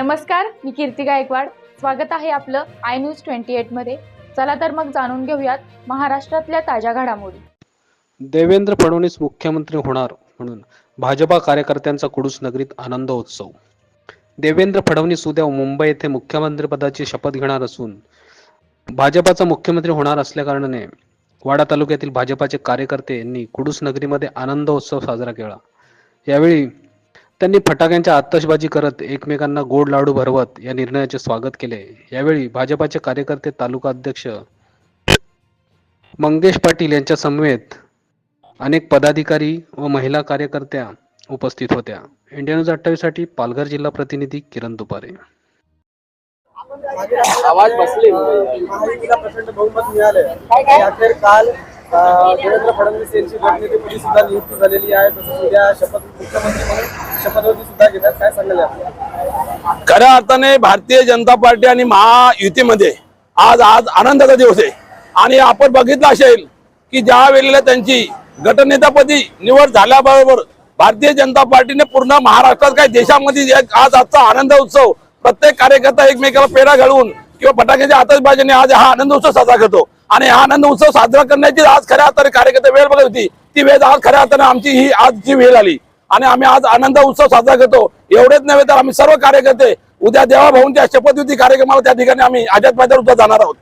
नमस्कार मी कीर्ती गायकवाड. स्वागत आहे आपलं आय न्यूज ट्वेंटी एटमध्ये चला तर मग जाणून घेऊयात महाराष्ट्रातल्या ताज्या घडामोडी. देवेंद्र फडणवीस मुख्यमंत्री होणार म्हणून भाजपा कार्यकर्त्यांचा कुडूस नगरीत आनंद उत्सव. देवेंद्र फडणवीस उद्या मुंबई येथे मुख्यमंत्रीपदाची शपथ घेणार असून भाजपाचा मुख्यमंत्री होणार असल्याकारणाने वाडा तालुक्यातील भाजपाचे कार्यकर्ते यांनी कुडूस नगरीमध्ये आनंद उत्सव साजरा केला. यावेळी त्यांनी फटाक्यांच्या आतषबाजी करत एकमेकांना गोड लाडू भरवत या निर्णयाचे स्वागत केले. यावेळी भाजपाचे कार्यकर्ते तालुका अध्यक्ष मंगेश पाटील यांच्या समवेत अनेक पदाधिकारी व महिला कार्यकर्त्या उपस्थित होत्या. इंडिया न्यूज अठ्ठावीससाठी पालघर जिल्हा प्रतिनिधी किरण दुपारे आवाज बसले. महायुतीला प्रचंड बहुमत मिळाले अखेर काल देवेंद्र फडणवीस यांची गटनेतेपदी सुद्धा नियुक्ती झालेली आहे. तसंच उद्या शपथ मुख्यमंत्री म्हणून शपथविधी सुद्धा घेतात काय खऱ्या अर्थाने भारतीय जनता पार्टी आणि महायुतीमध्ये आज आज आनंदाचा दिवस आहे. आणि आपण बघितलं असेल की ज्या वेळेला त्यांची गटनेतापदी निवड झाल्याबरोबर भारतीय जनता पार्टीने पूर्ण महाराष्ट्रात काय देशामध्ये एक आज आजचा आनंद उत्सव प्रत्येक कार्यकर्ता एकमेकाला पेढा घालून किंवा फटाक्याच्या आतषबाजीने आज हा आनंद उत्सव साजरा करतो. आणि हा आनंद उत्सव साजरा करण्याची आज खऱ्या अर्थाने कार्यकर्ते वेळ बघत होती. ती वेळ आज खऱ्या अर्थाने आमची ही आजची वेळ आली. आणि आम्ही आज आनंद उत्सव साजरा करतो. एवढेच नव्हे तर आम्ही सर्व कार्यकर्ते उद्या देवाभाऊंच्या शपथविधी कार्यक्रमाला त्या ठिकाणी आम्ही आझाद मैदानावर सुद्धा जाणार आहोत.